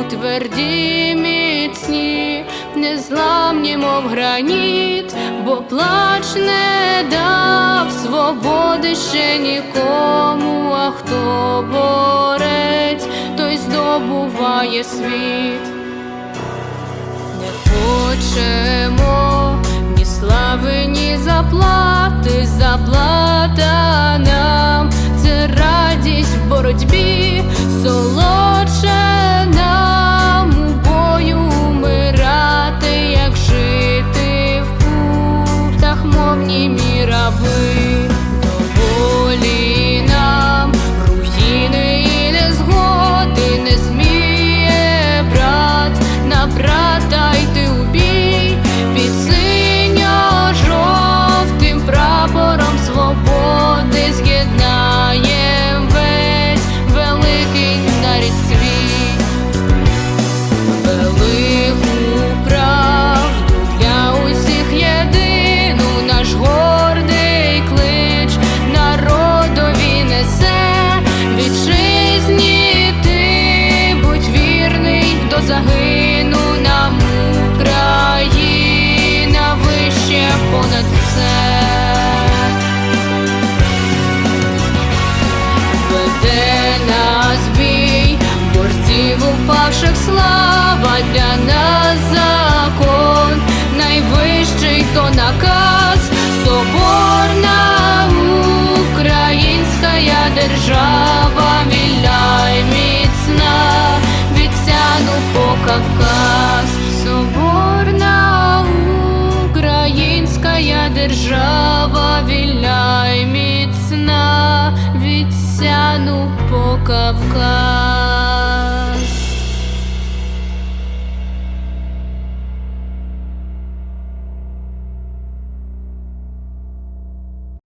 Бою тверді міцні, незламні, мов граніт, бо плач не дав свободи ще нікому, а хто борець, той здобуває світ. Не хочемо ні слави, ні заплати, заплата lovely